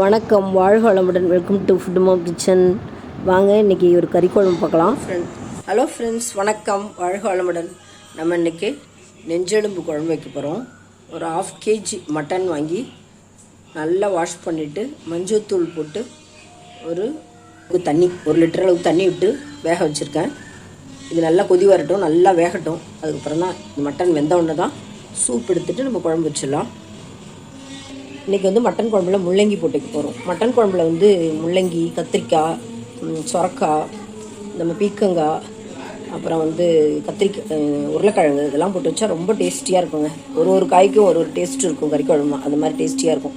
வணக்கம் வாழ்க வளமுடன் வெல்கம் டு ஃபுட்மோ கிச்சன் வாங்க இன்னைக்கு ஒரு கறி குழம்பு பார்க்கலாம் ஹலோ ஃப்ரெண்ட்ஸ் வணக்கம் வாழ்க வளமுடன் நம்ம இன்னைக்கு நெஞ்செலும்பு குழம்பு வைக்க போகிறோம் ஒரு ஆஃப் கேஜி மட்டன் வாங்கி நல்லா வாஷ் பண்ணிவிட்டு மஞ்சத்தூள் போட்டு ஒரு தண்ணி ஒரு லிட்டர் அளவுக்கு தண்ணி விட்டு வேக வச்சுருக்கேன். இது நல்லா கொதி வரட்டும் நல்லா வேகட்டும். அதுக்கப்புறம் தான் இந்த மட்டன் வெந்த உடனே தான் சூப் எடுத்துட்டு நம்ம குழம்பு வச்சிடலாம். இன்றைக்கி வந்து மட்டன் குழம்புல முள்ளங்கி போட்டுக்க போகிறோம் மட்டன் குழம்புல வந்து முள்ளங்கி கத்திரிக்காய் சொரக்காய் நம்ம பீக்கங்காய் அப்புறம் வந்து கத்திரிக்காய் உருளைக்கிழங்கு இதெல்லாம் போட்டு வச்சா ரொம்ப டேஸ்டியாக இருக்குங்க. ஒரு ஒரு காய்க்கும் ஒரு ஒரு டேஸ்ட் இருக்கும் கறி குழம்பு அந்த மாதிரி டேஸ்டியாக இருக்கும்.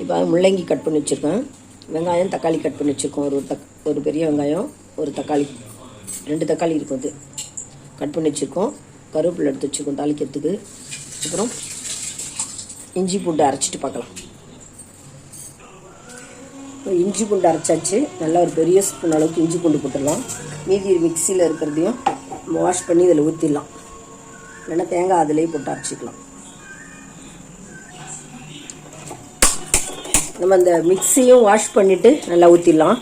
இப்போ முள்ளங்கி கட் பண்ணி வச்சுருக்கேன். வெங்காயம் தக்காளி கட் பண்ணி வச்சுருக்கோம். ஒரு தக் ஒரு பெரிய வெங்காயம் ஒரு தக்காளி ரெண்டு தக்காளி இருக்கும் அது. கட் பண்ணி வச்சுருக்கோம். கருவேப்பிலை எடுத்து வச்சுருக்கோம் தாளிக்கிறதுக்கு. அப்புறம் இஞ்சி பூண்டு அரைச்சிட்டு பார்க்கலாம். இப்போ இஞ்சி பூண்டு அரைச்சாச்சு. நல்லா ஒரு பெரிய ஸ்பூன் அளவுக்கு இஞ்சி பூண்டு போட்டுடலாம். மீதி மிக்சியில் இருக்கிறதையும் நம்ம வாஷ் பண்ணி இதில் ஊற்றிடலாம் இல்லைன்னா தேங்காய் அதிலேயே போட்டு அரைச்சிக்கலாம். நம்ம அந்த மிக்சியும் வாஷ் பண்ணிவிட்டு நல்லா ஊற்றிடலாம்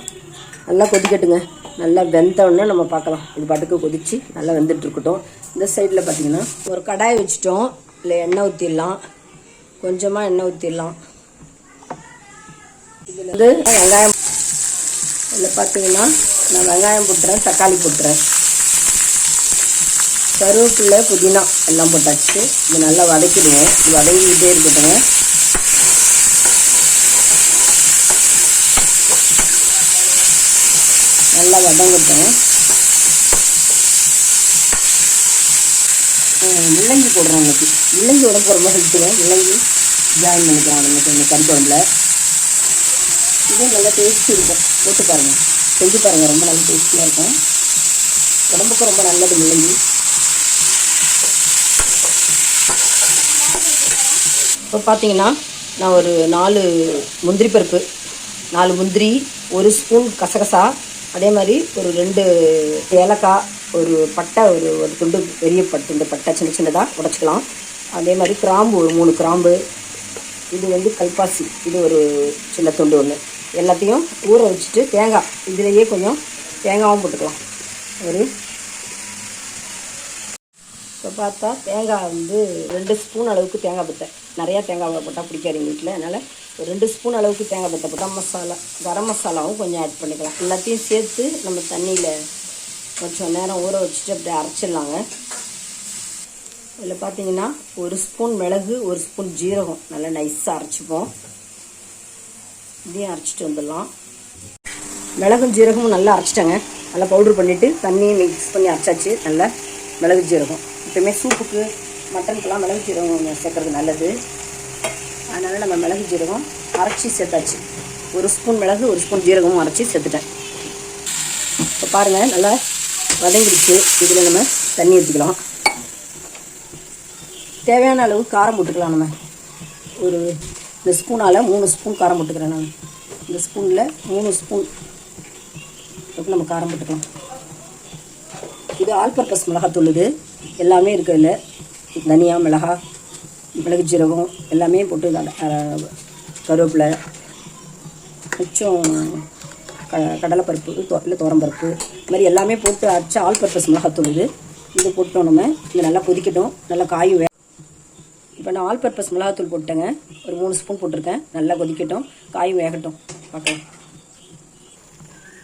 நல்லா கொதிக்கட்டுங்க. நல்லா வெந்த நம்ம பார்க்கலாம். இது பாட்டுக்கு கொதிச்சு நல்லா வெந்துட்டு இருக்கட்டும். இந்த சைடில் பார்த்தீங்கன்னா ஒரு கடாய் வச்சுட்டோம். இல்லை எண்ணெய் ஊற்றிடலாம் கொஞ்சமாக எண்ணெய் ஊற்றிடலாம் இதில் வந்து வெங்காயம் இதில் பார்த்தீங்கன்னா நான் வெங்காயம் போட்டுறேன் தக்காளி போட்டுறேன். கருவேப்பிலை புதினா எல்லாம் போட்டாச்சு. இது நல்லா வதக்கிடுவோம் இது வதங்கிக்கிட்டே இருக்கட்டுங்க நல்லா வதங்கட்டும். முள்ளங்கி போடுறோம் இன்னைக்கு முள்ளங்கி உடம்பு ரொம்ப ஹெல்த்துவேன் முள்ளங்கி ஜாயின் பண்ணிக்கிறோம் இன்னைக்கு இந்த கறி குழம்புல இதுவும் நல்லா டேஸ்ட் இருக்கும். போட்டு பாருங்கள் செஞ்சு பாருங்கள் ரொம்ப நல்ல டேஸ்டியாக இருக்கும். உடம்புக்கு ரொம்ப நல்லது முள்ளங்கி இப்போ பார்த்தீங்கன்னா நான் ஒரு நாலு முந்திரி பருப்பு நாலு முந்திரி ஒரு ஸ்பூன் கசகசா அதே மாதிரி ஒரு ரெண்டு ஏலக்காய் ஒரு பட்டை ஒரு ஒரு துண்டு பெரிய பட்டு துண்டு பட்டை சின்ன சின்னதாக உடச்சிக்கலாம். அதே மாதிரி கிராம்பு ஒரு மூணு கிராம்பு. இது வந்து கல்பாசி. இது ஒரு சின்ன துண்டு ஒன்று எல்லாத்தையும் ஊற வச்சுட்டு தேங்காய் இதுலேயே கொஞ்சம் தேங்காயும் போட்டுக்கலாம். ஒரு. இப்போ பார்த்தா தேங்காய் வந்து ரெண்டு ஸ்பூன் அளவுக்கு தேங்காய் பத்தை நிறையா தேங்காய் போட்டால் பிடிக்காது எங்கள் வீட்டில் அதனால் ஒரு ரெண்டு ஸ்பூன் அளவுக்கு தேங்காய் பத்தை போட்டால் மசாலா கரம் மசாலாவும் கொஞ்சம் ஆட் பண்ணிக்கலாம். எல்லாத்தையும் சேர்த்து நம்ம தண்ணியில் கொஞ்சம் நேரம் ஊற வச்சுட்டு அப்படியே அரைச்சிடலாங்க. இதில் பார்த்தீங்கன்னா ஒரு ஸ்பூன் மிளகு ஒரு ஸ்பூன் ஜீரகம். நல்லா நைஸாக அரைச்சிப்போம். இதையும் அரைச்சிட்டு வந்துடலாம். மிளகும் ஜீரகமும் நல்லா அரைச்சிட்டேங்க. நல்லா பவுடர் பண்ணிவிட்டு தண்ணியை மிக்ஸ் பண்ணி அரைச்சாச்சு. நல்லா மிளகு ஜீரகம். எப்பயுமே சூப்புக்கு மட்டனுக்கெல்லாம் மிளகு ஜீரகம் சேர்க்குறது நல்லது. அதனால் நம்ம மிளகு ஜீரகம் அரைச்சி சேர்த்தாச்சு. ஒரு ஸ்பூன் மிளகு ஒரு ஸ்பூன் ஜீரகமும் அரைச்சி சேர்த்துட்டேன். இப்போ பாருங்கள் நல்லா வதங்கிடுச்சு. இதில் நம்ம தண்ணி ஊற்றிக்கலாம் தேவையான அளவு காரம் போட்டுக்கலாம் நம்ம. ஒரு இந்த ஸ்பூனால் மூணு ஸ்பூன் காரம் போட்டுக்கிறேன் நான். இந்த ஸ்பூனில் மூணு ஸ்பூன் நம்ம காரம் போட்டுக்கலாம். இது ஆல் பர்பஸ் மிளகாத்தூள் இது. எல்லாமே இருக்குது இதில் தனியா மிளகா மிளகு ஜீரகம் எல்லாமே போட்டு கருவேப்பிலை மிச்சம் க கடலைப்பருப்பு தொ- இல்லை துவரம்பருப்பு இது மாதிரி எல்லாமே போட்டு அரைச்சி ஆல் பர்பஸ் மிளகாத்தூள் இது. இது போட்டோம் நம்ம இது நல்லா கொதிக்கட்டும். நல்லா காயும் வே இப்போ நான் ஆல் பர்பஸ் மிளகாத்தூள் போட்டேங்க ஒரு மூணு ஸ்பூன் போட்டிருக்கேன். நல்லா கொதிக்கட்டும். காயும் வேகட்டும். பார்க்கலாம்.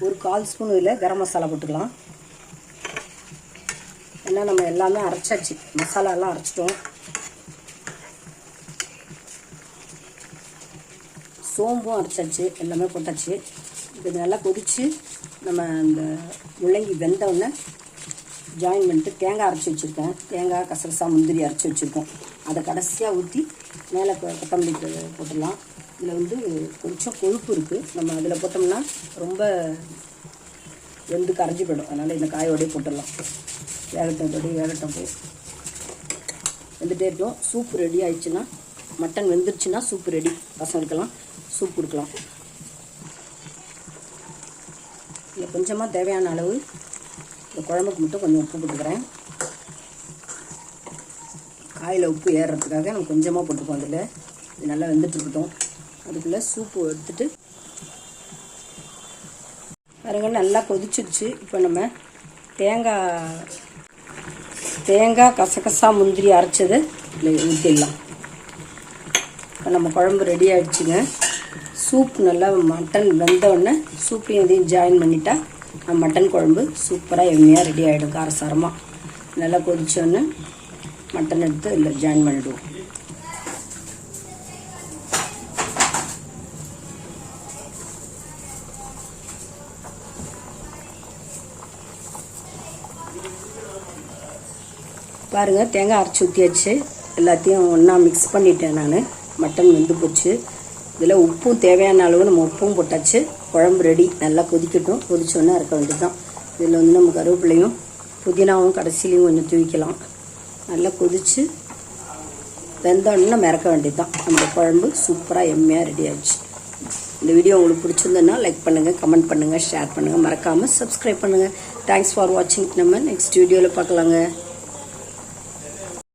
ஒரு கால் ஸ்பூன் இதில் கரம் மசாலா போட்டுக்கலாம். ஏன்னா நம்ம எல்லாமே அரைச்சாச்சு. மசாலாலாம் அரைச்சிட்டோம். சோம்பும் அரைச்சாச்சு. எல்லாமே போட்டாச்சு. இது நல்லா கொதித்து நம்ம அந்த முள்ளங்கி வெந்தவுடனே ஜாயின் பண்ணிட்டு தேங்காய் அரைச்சி வச்சுருக்கேன். தேங்காய் கசகசா முந்திரி அரைச்சி வச்சுருக்கோம். அதை கடைசியாக ஊற்றி மேலே கொத்தமல்லி போட்டுடலாம். இதில் வந்து கொஞ்சம் கொழுப்பு இருக்குது நம்ம அதில் போட்டோம்னா ரொம்ப வெந்து கரைஞ்சி போயிடும். அதனால் இந்த காயோடய போட்டுடலாம். வேகட்டம் இதோடய வேகட்டம் போய் வெந்துட்டே இருக்கும் சூப் ரெடி ஆயிடுச்சுன்னா மட்டன் வெந்துருச்சுன்னா சூப் ரெடி பசங்களுக்கெல்லாம் சூப் கொடுக்கலாம். இதில் கொஞ்சமாக தேவையான அளவு இந்த குழம்புக்கு மட்டும் கொஞ்சம் உப்பு போட்டுக்கிறேன். காயில் உப்பு ஏறுறதுக்காக நம்ம கொஞ்சமாக போட்டுக்கோம் அதில். இது நல்லா வெந்துட்டுருக்கட்டும் அதுக்குள்ளே சூப்பு எடுத்துட்டு பாருங்க நல்லா கொதிச்சிருச்சு. இப்போ நம்ம தேங்காய் தேங்காய் கசகசா முந்திரி அரைச்சது இதில் ஊற்றிடலாம் இப்போ நம்ம குழம்பு ரெடி ஆகிடுச்சுங்க சூப் நல்லா மட்டன் வெந்த உடனே சூப்பையும் இதையும் ஜாயின் பண்ணிட்டா மட்டன் குழம்பு சூப்பராக எம்மையாக ரெடி ஆகிடும் காரசாரமாக நல்லா கொதிச்சோடனே மட்டன் எடுத்து இதில் ஜாயின் பண்ணிவிடுவோம் பாருங்கள் தேங்காய் அரைச்சி ஊற்றியாச்சு எல்லாத்தையும் ஒன்றா மிக்ஸ் பண்ணிட்டேன் நான். மட்டன் வெந்து போச்சு. இதில் உப்பும் தேவையான அளவு நம்ம உப்பும் போட்டாச்சு. குழம்பு ரெடி நல்லா கொதிக்கட்டும். கொதிச்சோன்னே இறக்க வேண்டியதுதான். இதில் வந்து நம்ம கருவேப்பிலையும் புதினாவும் கடைசிலையும் கொஞ்சம் தூவிக்கலாம். நல்லா கொதித்து வெந்தோடனே மறக்க வேண்டியது தான் நம்ம குழம்பு சூப்பராக எம்மையாக ரெடி ஆயிடுச்சு. இந்த வீடியோ உங்களுக்கு பிடிச்சிருந்ததுன்னா லைக் பண்ணுங்கள் கமெண்ட் பண்ணுங்கள் ஷேர் பண்ணுங்கள் மறக்காமல் சப்ஸ்கிரைப் பண்ணுங்கள் தேங்க்ஸ் ஃபார் வாட்சிங் நம்ம நெக்ஸ்ட் வீடியோவில் பார்க்கலாங்க.